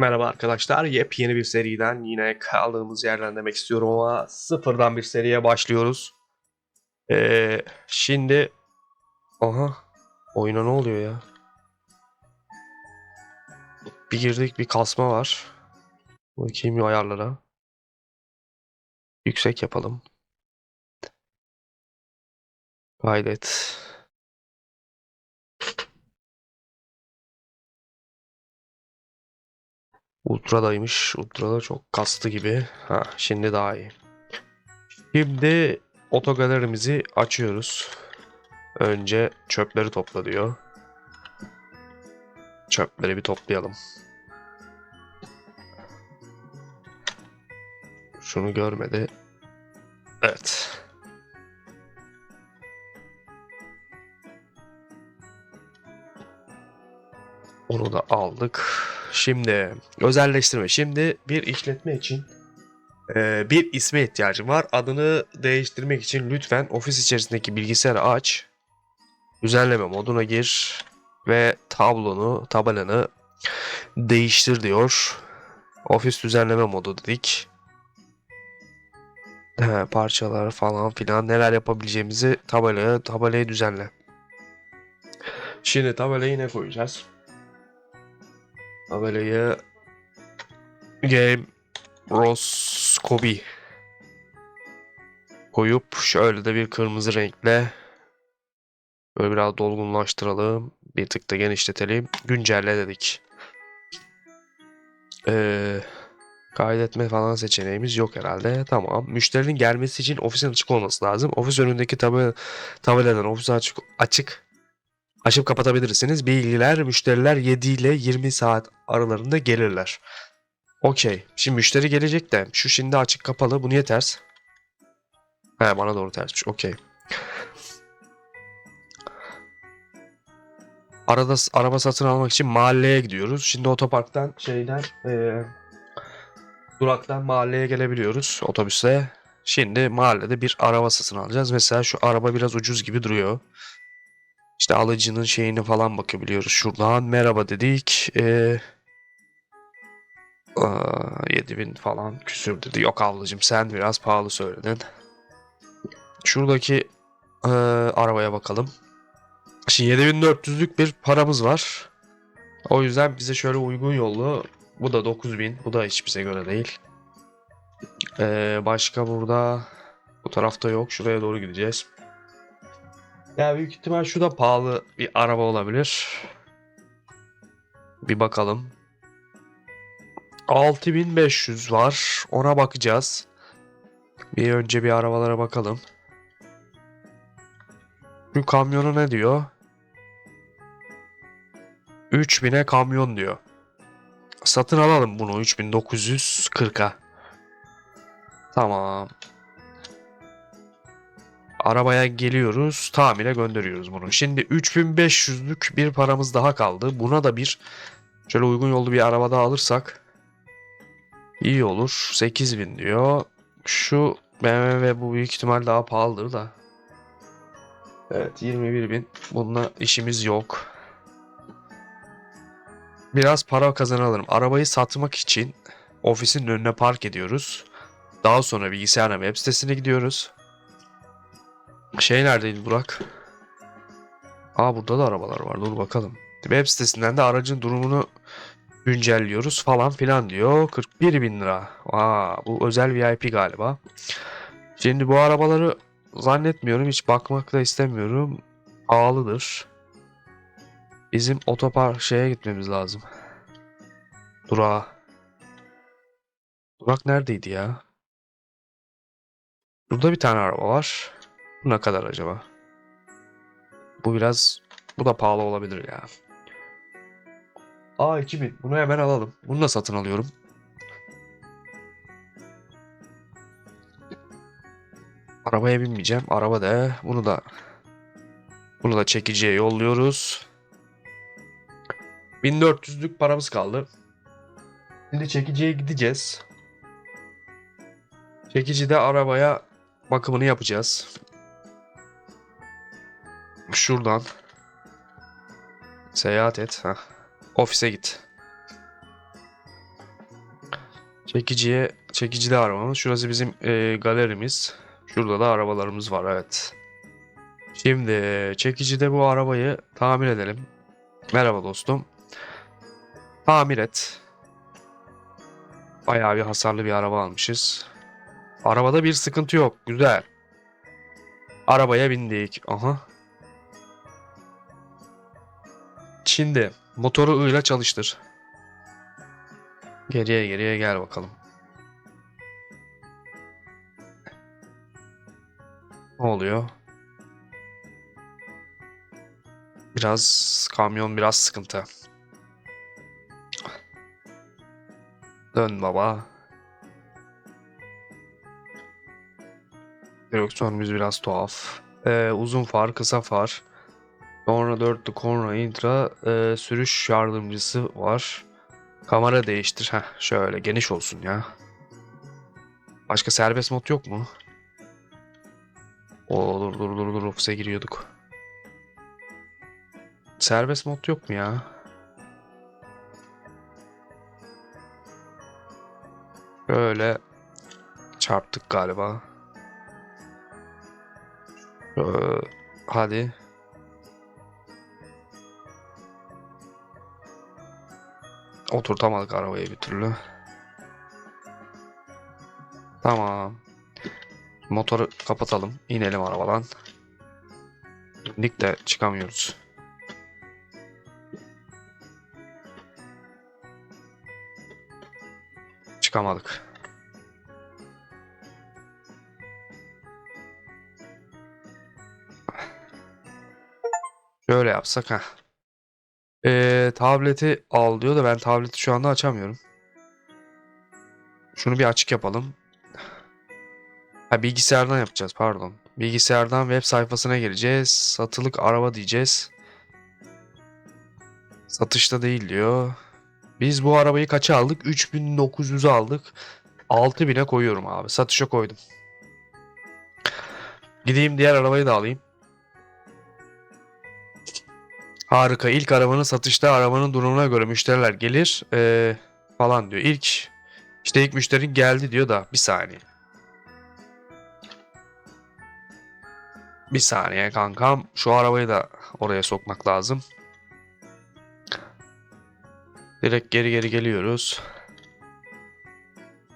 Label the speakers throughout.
Speaker 1: Merhaba arkadaşlar, yepyeni bir seriden yine kaldığımız yerden demek istiyorum ama sıfırdan bir seriye başlıyoruz. Ee, şimdi... Aha, oyuna ne oluyor ya? Bir girdik bir kasma var. Bakayım ayarlara. Yüksek yapalım. Kaydet. Ultra'daymış. Ultra'da çok kastı gibi. Ha, şimdi daha iyi. Şimdi otogalerimizi açıyoruz. Önce çöpleri topla diyor. Çöpleri bir toplayalım. Şunu görmedi. Evet. Onu da aldık. Şimdi özelleştirme. Şimdi bir işletme için e, bir isme ihtiyacım var. Adını değiştirmek için lütfen ofis içerisindeki bilgisayarı aç. Düzenleme moduna gir ve tablonu, tabelanı değiştir diyor. Ofis düzenleme modu dedik. He, parçalar falan filan neler yapabileceğimizi tabelaya, tabelayı düzenle. Şimdi tabelayı ne koyacağız? Tabelayı Game Roscobi koyup şöyle de bir kırmızı renkle böyle biraz dolgunlaştıralım. Bir tık da genişletelim. Güncelle dedik. Ee, kaydetme falan seçeneğimiz yok herhalde. Tamam. Müşterinin gelmesi için ofisin açık olması lazım. Ofis önündeki tabela, tabeladan ofis açık, açık açıp kapatabilirsiniz. Bilgiler müşteriler 7 ile 20 saat aralarında gelirler. Okey. Şimdi müşteri gelecek de şu şimdi açık kapalı. Bu niye ters? He bana doğru tersmiş. Okey. Arada araba satın almak için mahalleye gidiyoruz. Şimdi otoparktan şeyden eee, duraktan mahalleye gelebiliyoruz otobüsle. Şimdi mahallede bir araba satın alacağız. Mesela şu araba biraz ucuz gibi duruyor. İşte alıcının şeyini falan bakabiliyoruz. Şuradan merhaba dedik. Ee, aa, 7000 falan küsür dedi. Yok ablacığım sen biraz pahalı söyledin. Şuradaki ee, arabaya bakalım. Şimdi 7400'lük bir paramız var. O yüzden bize şöyle uygun yollu. Bu da 9000. Bu da hiç bize göre değil. Ee, başka burada bu tarafta yok. Şuraya doğru gideceğiz. Ya büyük ihtimal şu da pahalı bir araba olabilir. Bir bakalım. 6500 var. Ona bakacağız. Bir önce bir arabalara bakalım. Şu kamyonu ne diyor? 3000'e kamyon diyor. Satın alalım bunu 3940'a. Tamam. Arabaya geliyoruz. Tamire gönderiyoruz bunu. Şimdi 3500'lük bir paramız daha kaldı. Buna da bir şöyle uygun yollu bir araba daha alırsak iyi olur. 8000 diyor. Şu BMW bu büyük ihtimal daha pahalıdır da. Evet 21.000. Bununla işimiz yok. Biraz para kazanalım. Arabayı satmak için ofisin önüne park ediyoruz. Daha sonra bilgisayarla web sitesine gidiyoruz. Şey neredeydi Burak? Aa burada da arabalar var. Dur bakalım. Web sitesinden de aracın durumunu güncelliyoruz falan filan diyor. 41 bin lira. Aa, bu özel VIP galiba. Şimdi bu arabaları zannetmiyorum. Hiç bakmak da istemiyorum. Pahalıdır. Bizim otopar şeye gitmemiz lazım. Durağa. Durak neredeydi ya? Burada bir tane araba var. Bu ne kadar acaba? Bu biraz... Bu da pahalı olabilir ya. Aa 2000. Bunu hemen alalım. Bunu da satın alıyorum. Arabaya binmeyeceğim. Araba da. Bunu da... Bunu da çekiciye yolluyoruz. 1400'lük paramız kaldı. Şimdi çekiciye gideceğiz. Çekicide arabaya bakımını yapacağız. Şuradan seyahat et. Heh. Ofise git. Çekiciye, çekicide arabamız. Şurası bizim e, galerimiz. Şurada da arabalarımız var evet. Şimdi çekicide bu arabayı tamir edelim. Merhaba dostum. Tamir et. Bayağı bir hasarlı bir araba almışız. Arabada bir sıkıntı yok. Güzel. Arabaya bindik. Aha. Şimdi motoru ile çalıştır. Geriye geriye gel bakalım. Ne oluyor? Biraz kamyon biraz sıkıntı. Dön baba. Direksiyonumuz biraz tuhaf. Ee, uzun far, kısa far. Sonra dörtlü korna intra e, sürüş yardımcısı var. Kamera değiştir. Heh, şöyle geniş olsun ya. Başka serbest mod yok mu? Oo dur dur dur dur ofise giriyorduk. Serbest mod yok mu ya? Böyle çarptık galiba. Ee, hadi. Oturtamadık arabayı bir türlü. Tamam. Motoru kapatalım. İnelim arabadan. İndik de çıkamıyoruz. Çıkamadık. Şöyle yapsak ha. Ee, tableti al diyor da ben tableti şu anda açamıyorum. Şunu bir açık yapalım. Ha bilgisayardan yapacağız pardon. Bilgisayardan web sayfasına gireceğiz. Satılık araba diyeceğiz. Satışta değil diyor. Biz bu arabayı kaça aldık? 3900'e aldık. 6000'e koyuyorum abi. Satışa koydum. Gideyim diğer arabayı da alayım. Harika. İlk arabanın satışta arabanın durumuna göre müşteriler gelir eee, falan diyor. İlk işte ilk müşterin geldi diyor da bir saniye. Bir saniye kankam. Şu arabayı da oraya sokmak lazım. Direkt geri geri geliyoruz.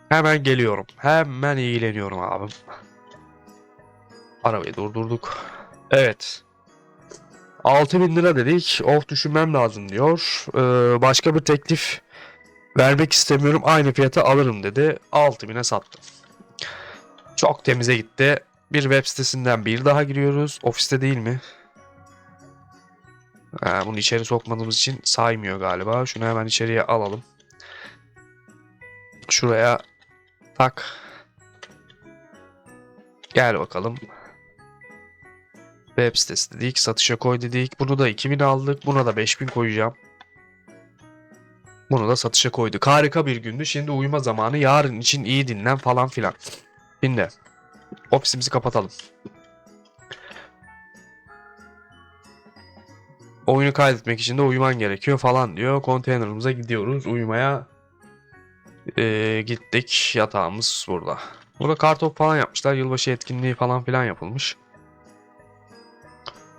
Speaker 1: Hemen geliyorum. Hemen ilgileniyorum abim. Arabayı durdurduk. Evet. 6000 lira dedik. Of düşünmem lazım diyor. Ee, başka bir teklif vermek istemiyorum. Aynı fiyata alırım dedi. 6000'e sattım. Çok temize gitti. Bir web sitesinden bir daha giriyoruz. Ofiste değil mi? Ha, bunu içeri sokmadığımız için saymıyor galiba. Şunu hemen içeriye alalım. Şuraya tak. Gel bakalım. Web sitesi dedik. Satışa koy dedik. Bunu da 2000 aldık. Buna da 5000 koyacağım. Bunu da satışa koyduk. Harika bir gündü. Şimdi uyuma zamanı. Yarın için iyi dinlen falan filan. Şimdi ofisimizi kapatalım. Oyunu kaydetmek için de uyuman gerekiyor falan diyor. Konteynerımıza gidiyoruz. Uyumaya Ee, gittik. Yatağımız burada. Burada kartop falan yapmışlar. Yılbaşı etkinliği falan filan yapılmış.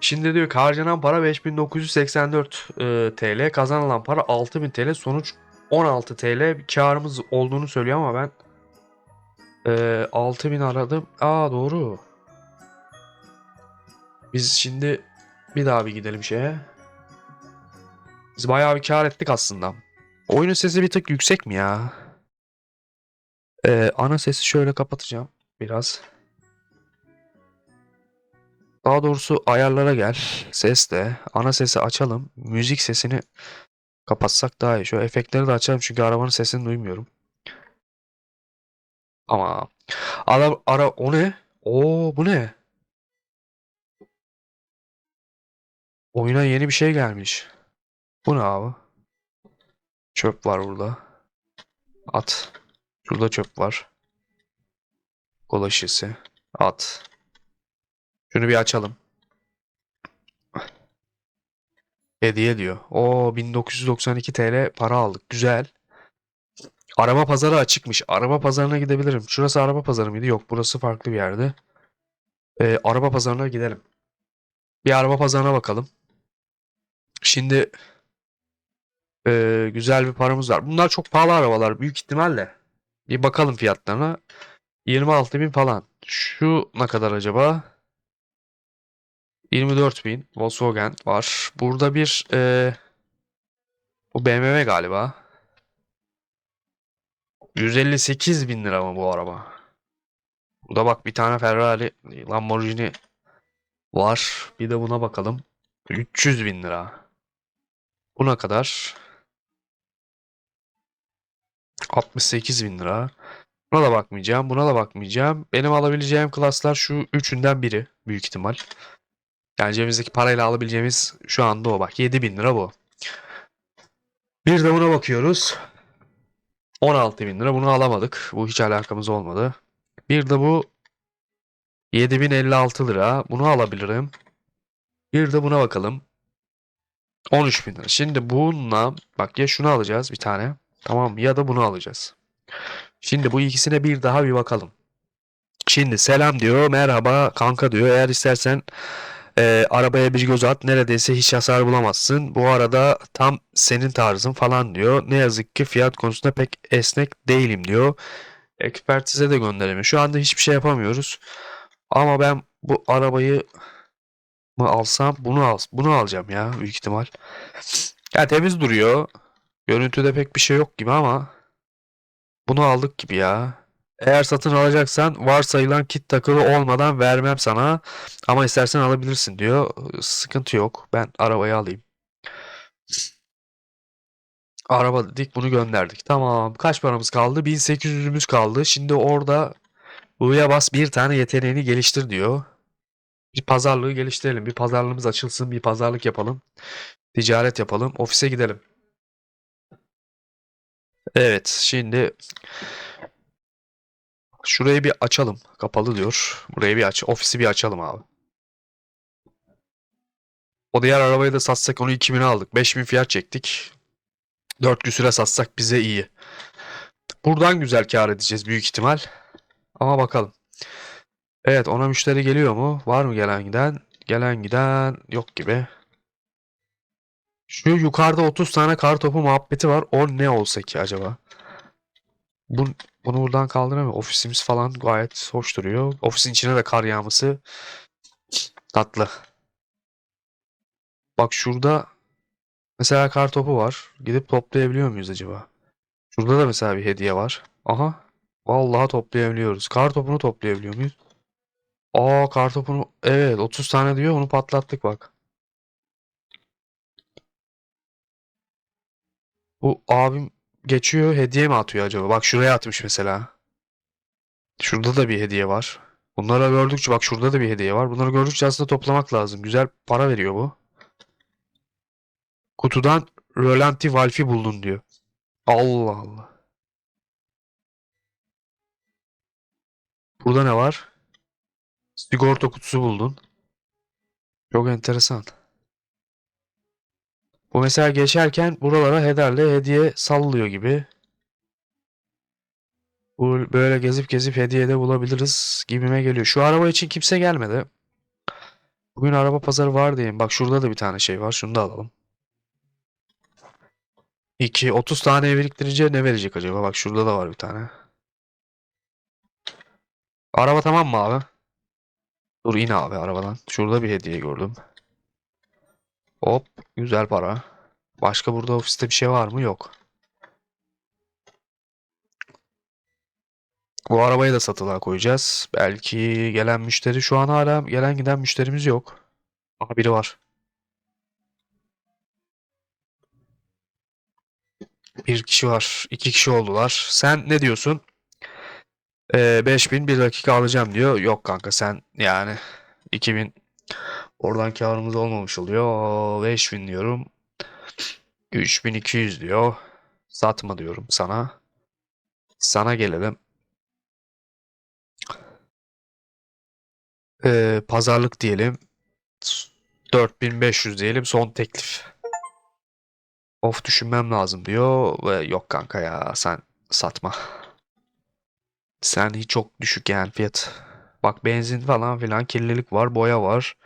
Speaker 1: Şimdi diyor ki harcanan para 5984 e, TL. Kazanılan para 6000 TL. Sonuç 16 TL karımız olduğunu söylüyor ama ben e, 6000 aradım. Aa doğru. Biz şimdi bir daha bir gidelim şeye. Biz bayağı bir kar ettik aslında. Oyunun sesi bir tık yüksek mi ya? Ee, ana sesi şöyle kapatacağım biraz. Daha doğrusu ayarlara gel. Ses de. Ana sesi açalım. Müzik sesini kapatsak daha iyi. Şu efektleri de açalım çünkü arabanın sesini duymuyorum. Ama ara, ara o ne? Oo bu ne? Oyuna yeni bir şey gelmiş. Bu ne abi? Çöp var burada. At. Şurada çöp var. Kola şişesi. At. Şunu bir açalım. Hediye diyor. O 1992 TL para aldık. Güzel. Araba pazarı açıkmış. Araba pazarına gidebilirim. Şurası araba pazarı mıydı? Yok burası farklı bir yerde. Ee, araba pazarına gidelim. Bir araba pazarına bakalım. Şimdi ee, güzel bir paramız var. Bunlar çok pahalı arabalar büyük ihtimalle. Bir bakalım fiyatlarına. 26 bin falan. Şu ne kadar acaba? 24 bin. Volkswagen var. Burada bir ee, bu BMW galiba. 158 bin lira mı bu araba? Burada bak bir tane Ferrari Lamborghini var. Bir de buna bakalım. 300 bin lira. Buna kadar 68 bin lira. Buna da bakmayacağım. Buna da bakmayacağım. Benim alabileceğim klaslar şu üçünden biri. Büyük ihtimal. Yani cebimizdeki parayla alabileceğimiz şu anda o bak. 7 bin lira bu. Bir de buna bakıyoruz. 16 bin lira. Bunu alamadık. Bu hiç alakamız olmadı. Bir de bu 7056 lira. Bunu alabilirim. Bir de buna bakalım. 13 bin lira. Şimdi bununla bak ya şunu alacağız bir tane. Tamam ya da bunu alacağız. Şimdi bu ikisine bir daha bir bakalım. Şimdi selam diyor. Merhaba kanka diyor. Eğer istersen e, arabaya bir göz at. Neredeyse hiç hasar bulamazsın. Bu arada tam senin tarzın falan diyor. Ne yazık ki fiyat konusunda pek esnek değilim diyor. Ekspertize de gönderemiyor. Şu anda hiçbir şey yapamıyoruz. Ama ben bu arabayı mı alsam bunu al bunu alacağım ya büyük ihtimal. Ya temiz duruyor. Görüntüde pek bir şey yok gibi ama bunu aldık gibi ya. Eğer satın alacaksan varsayılan kit takılı olmadan vermem sana ama istersen alabilirsin diyor. Sıkıntı yok. Ben arabayı alayım. Araba dedik bunu gönderdik. Tamam. Kaç paramız kaldı? 1800'ümüz kaldı. Şimdi orada U'ya bas bir tane yeteneğini geliştir diyor. Bir pazarlığı geliştirelim. Bir pazarlığımız açılsın. Bir pazarlık yapalım. Ticaret yapalım. Ofise gidelim. Evet. Şimdi şurayı bir açalım. Kapalı diyor. Burayı bir aç. Ofisi bir açalım abi. O diğer arabayı da satsak onu 2000'e aldık. 5000 fiyat çektik. 4 küsüre satsak bize iyi. Buradan güzel kar edeceğiz büyük ihtimal. Ama bakalım. Evet ona müşteri geliyor mu? Var mı gelen giden? Gelen giden yok gibi. Şu yukarıda 30 tane kar topu muhabbeti var. O ne olsa ki acaba? Bu, bunu buradan kaldıramıyor. Ofisimiz falan gayet hoş duruyor. Ofisin içine de kar yağması tatlı. Bak şurada mesela kar topu var. Gidip toplayabiliyor muyuz acaba? Şurada da mesela bir hediye var. Aha. Vallahi toplayabiliyoruz. Kar topunu toplayabiliyor muyuz? Aa kar topunu evet 30 tane diyor onu patlattık bak. Bu abim geçiyor hediye mi atıyor acaba? Bak şuraya atmış mesela. Şurada da bir hediye var. Bunları gördükçe bak şurada da bir hediye var. Bunları gördükçe aslında toplamak lazım. Güzel para veriyor bu. Kutudan Rolanti Valfi buldun diyor. Allah Allah. Burada ne var? Sigorta kutusu buldun. Çok enteresan. Bu mesela geçerken buralara headerle hediye sallıyor gibi. Bu böyle gezip gezip hediye de bulabiliriz gibime geliyor. Şu araba için kimse gelmedi. Bugün araba pazarı var diyeyim. Bak şurada da bir tane şey var. Şunu da alalım. 2 30 tane biriktirince ne verecek acaba? Bak şurada da var bir tane. Araba tamam mı abi? Dur in abi arabadan. Şurada bir hediye gördüm. Hop güzel para. Başka burada ofiste bir şey var mı? Yok. Bu arabayı da satılığa koyacağız. Belki gelen müşteri şu an hala gelen giden müşterimiz yok. Aha biri var. Bir kişi var. iki kişi oldular. Sen ne diyorsun? Ee, 5000 bir dakika alacağım diyor. Yok kanka sen yani 2000 oradan karımız olmamış oluyor. 5000 diyorum. 3200 diyor. Satma diyorum sana. Sana gelelim. Ee, pazarlık diyelim. 4500 diyelim son teklif. Of düşünmem lazım diyor ve yok kanka ya sen satma. Sen hiç çok düşük yani fiyat. Bak benzin falan filan kirlilik var, boya var.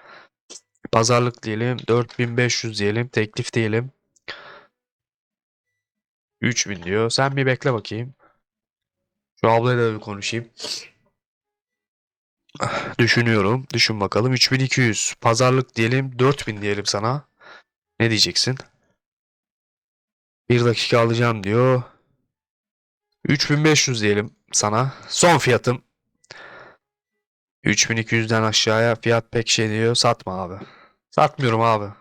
Speaker 1: Pazarlık diyelim 4500 diyelim, teklif diyelim. 3000 diyor. Sen bir bekle bakayım. Şu ablayla da bir konuşayım. Düşünüyorum. Düşün bakalım. 3200. Pazarlık diyelim. 4000 diyelim sana. Ne diyeceksin? Bir dakika alacağım diyor. 3500 diyelim sana. Son fiyatım. 3200'den aşağıya fiyat pek şey diyor. Satma abi. Satmıyorum abi.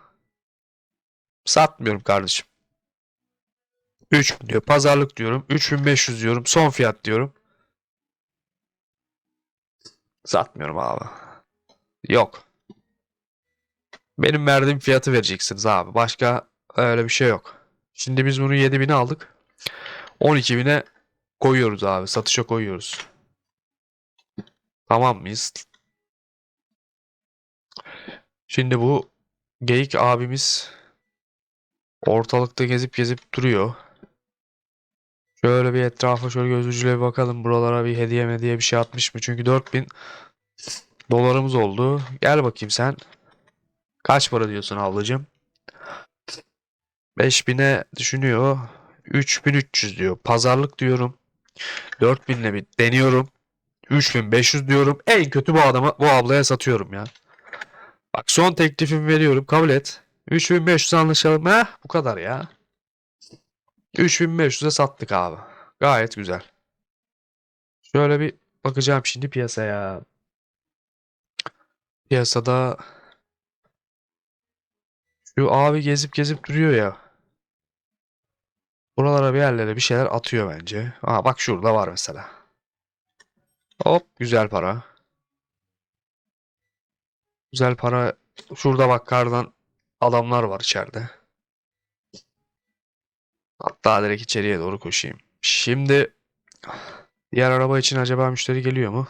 Speaker 1: Satmıyorum kardeşim. 3000 diyor. Pazarlık diyorum. 3500 diyorum. Son fiyat diyorum. Satmıyorum abi. Yok. Benim verdiğim fiyatı vereceksiniz abi. Başka öyle bir şey yok. Şimdi biz bunu 7000'e aldık. 12.000'e koyuyoruz abi. Satışa koyuyoruz. Tamam mıyız? Şimdi bu geyik abimiz ortalıkta gezip gezip duruyor. Şöyle bir etrafa şöyle göz ucuyla bir bakalım. Buralara bir hediye mediye bir şey atmış mı? Çünkü 4000 dolarımız oldu. Gel bakayım sen. Kaç para diyorsun ablacığım? 5000'e düşünüyor. 3300 diyor. Pazarlık diyorum. 4000'le bir deniyorum. 3500 diyorum. En kötü bu adama bu ablaya satıyorum ya. Bak son teklifimi veriyorum. Kabul et. 3500 anlaşalım. Heh, bu kadar ya. 3500'e sattık abi. Gayet güzel. Şöyle bir bakacağım şimdi piyasaya. Piyasada şu abi gezip gezip duruyor ya. Buralara bir yerlere bir şeyler atıyor bence. Aa bak şurada var mesela. Hop güzel para. Güzel para. Şurada bak kardan adamlar var içeride. Hatta direkt içeriye doğru koşayım. Şimdi diğer araba için acaba müşteri geliyor mu?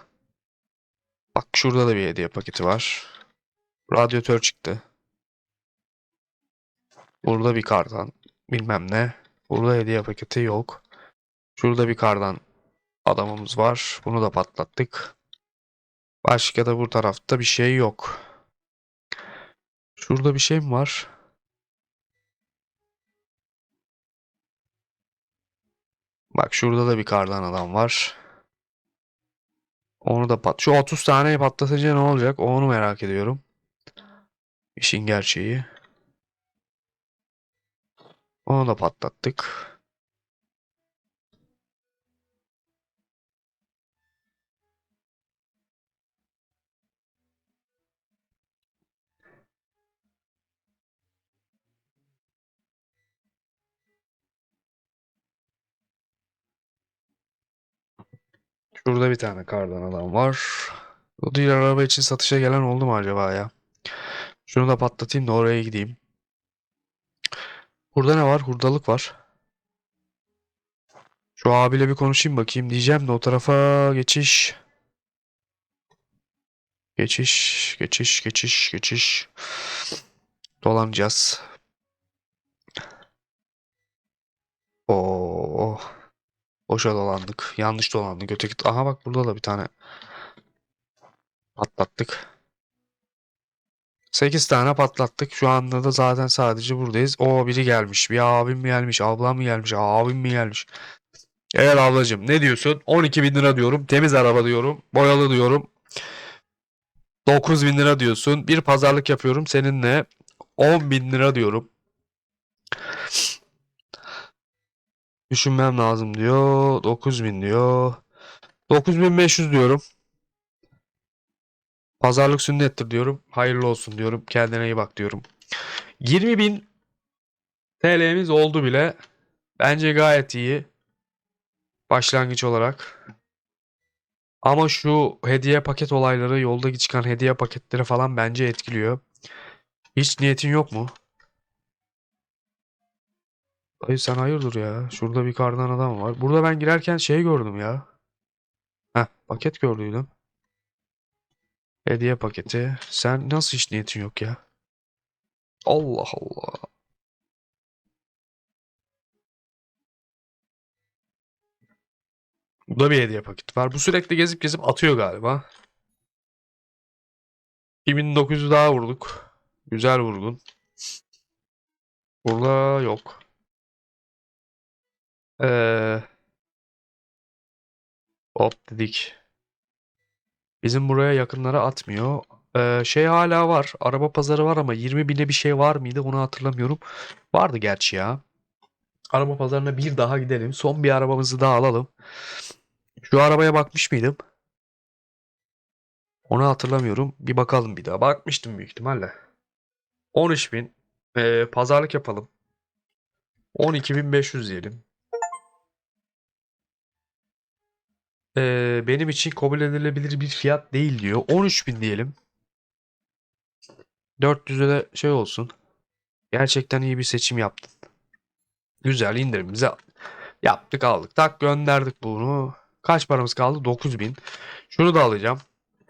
Speaker 1: Bak şurada da bir hediye paketi var. Radyatör çıktı. Burada bir kardan bilmem ne. Burada hediye paketi yok. Şurada bir kardan adamımız var. Bunu da patlattık. Başka da bu tarafta bir şey yok. Şurada bir şey mi var? Bak şurada da bir kardan adam var. Onu da pat. Şu 30 taneyi patlatınca ne olacak? Onu merak ediyorum. İşin gerçeği. Onu da patlattık. Şurada bir tane kardan adam var. O diğer araba için satışa gelen oldu mu acaba ya? Şunu da patlatayım da oraya gideyim. Burada ne var? Hurdalık var. Şu abiyle bir konuşayım bakayım diyeceğim de o tarafa geçiş. Geçiş, geçiş, geçiş, geçiş. Dolanacağız. Boşa dolandık. Yanlış dolandık. Öteki... Aha bak burada da bir tane patlattık. 8 tane patlattık. Şu anda da zaten sadece buradayız. O biri gelmiş. Bir abim mi gelmiş? Ablam mı gelmiş? Abim mi gelmiş? Evet ablacığım ne diyorsun? 12 bin lira diyorum. Temiz araba diyorum. Boyalı diyorum. 9 bin lira diyorsun. Bir pazarlık yapıyorum seninle. 10 bin lira diyorum. Düşünmem lazım diyor. 9 bin diyor. 9500 diyorum. Pazarlık sünnettir diyorum. Hayırlı olsun diyorum. Kendine iyi bak diyorum. 20 bin TL'miz oldu bile. Bence gayet iyi. Başlangıç olarak. Ama şu hediye paket olayları, yolda çıkan hediye paketleri falan bence etkiliyor. Hiç niyetin yok mu? Dayı sen hayırdır ya? Şurada bir kardan adam var. Burada ben girerken şey gördüm ya. Heh, paket gördüydüm. Hediye paketi. Sen nasıl hiç niyetin yok ya? Allah Allah. Burada bir hediye paketi var. Bu sürekli gezip gezip atıyor galiba. 2900 daha vurduk. Güzel vurgun. Burada yok. Ee, hop dedik. Bizim buraya yakınlara atmıyor. Ee, şey hala var. Araba pazarı var ama 20 bine bir şey var mıydı onu hatırlamıyorum. Vardı gerçi ya. Araba pazarına bir daha gidelim. Son bir arabamızı daha alalım. Şu arabaya bakmış mıydım? Onu hatırlamıyorum. Bir bakalım bir daha. Bakmıştım büyük ihtimalle. 13.000. Ee, pazarlık yapalım. 12.500 diyelim. Ee, benim için kabul edilebilir bir fiyat değil diyor. 13.000 diyelim. 400'e de şey olsun. Gerçekten iyi bir seçim yaptın. Güzel indirimimizi yaptık aldık. Tak gönderdik bunu. Kaç paramız kaldı? 9000. Şunu da alacağım.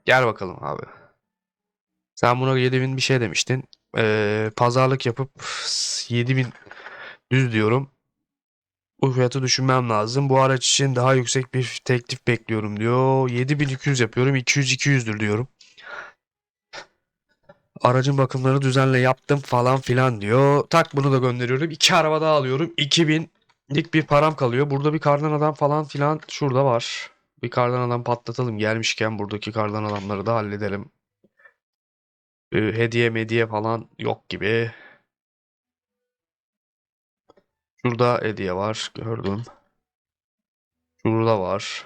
Speaker 1: Gel bakalım abi. Sen buna 7000 bir şey demiştin. Ee, pazarlık yapıp 7000 düz diyorum. Bu fiyatı düşünmem lazım. Bu araç için daha yüksek bir teklif bekliyorum diyor. 7200 yapıyorum. 200-200'dür diyorum. Aracın bakımlarını düzenle yaptım falan filan diyor. Tak bunu da gönderiyorum. İki araba daha alıyorum. 2000'lik bir param kalıyor. Burada bir kardan adam falan filan şurada var. Bir kardan adam patlatalım. Gelmişken buradaki kardan adamları da halledelim. Ee, hediye mediye falan yok gibi. Şurada hediye var. Gördüm. Şurada var.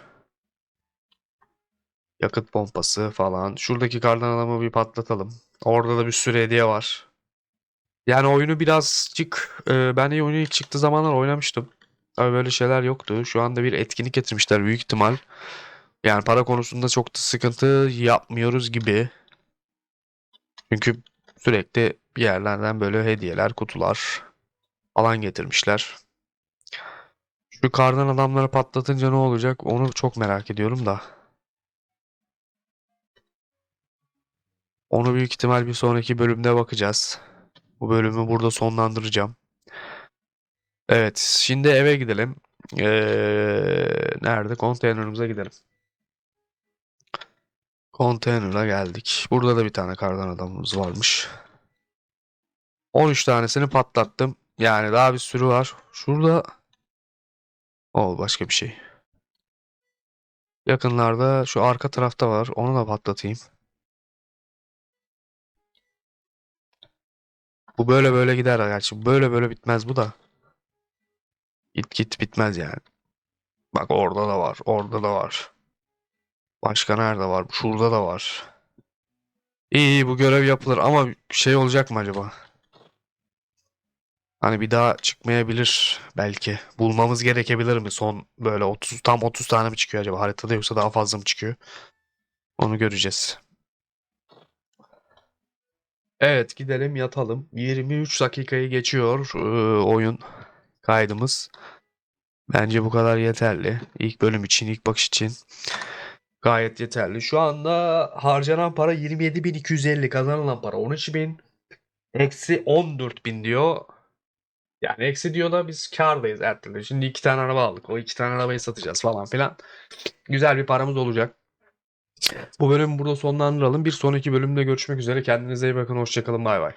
Speaker 1: Yakıt pompası falan. Şuradaki kardan adamı bir patlatalım. Orada da bir sürü hediye var. Yani oyunu birazcık e, ben iyi oyunu ilk çıktığı zamanlar oynamıştım. Tabii böyle şeyler yoktu. Şu anda bir etkinlik getirmişler büyük ihtimal. Yani para konusunda çok da sıkıntı yapmıyoruz gibi. Çünkü sürekli bir yerlerden böyle hediyeler, kutular falan getirmişler. Şu kardan adamları patlatınca ne olacak onu çok merak ediyorum da. Onu büyük ihtimal bir sonraki bölümde bakacağız. Bu bölümü burada sonlandıracağım. Evet, şimdi eve gidelim. Ee, nerede? Konteynerimize gidelim. Konteyner'a geldik. Burada da bir tane kardan adamımız varmış. 13 tanesini patlattım. Yani daha bir sürü var. Şurada o başka bir şey. Yakınlarda şu arka tarafta var. Onu da patlatayım. Bu böyle böyle gider gerçi. Böyle böyle bitmez bu da. Git git bitmez yani. Bak orada da var. Orada da var. Başka nerede var? Şurada da var. İyi iyi bu görev yapılır ama şey olacak mı acaba? Hani bir daha çıkmayabilir belki. Bulmamız gerekebilir mi? Son böyle 30 tam 30 tane mi çıkıyor acaba haritada yoksa daha fazla mı çıkıyor? Onu göreceğiz. Evet gidelim yatalım. 23 dakikayı geçiyor e, oyun kaydımız. Bence bu kadar yeterli. İlk bölüm için, ilk bakış için gayet yeterli. Şu anda harcanan para 27.250, kazanılan para 13.000. Eksi 14.000 diyor. Yani eksi diyor da biz kârdayız her türlü. Şimdi iki tane araba aldık. O iki tane arabayı satacağız falan filan. Güzel bir paramız olacak. Bu bölümü burada sonlandıralım. Bir sonraki bölümde görüşmek üzere. Kendinize iyi bakın. Hoşçakalın. Bay bay.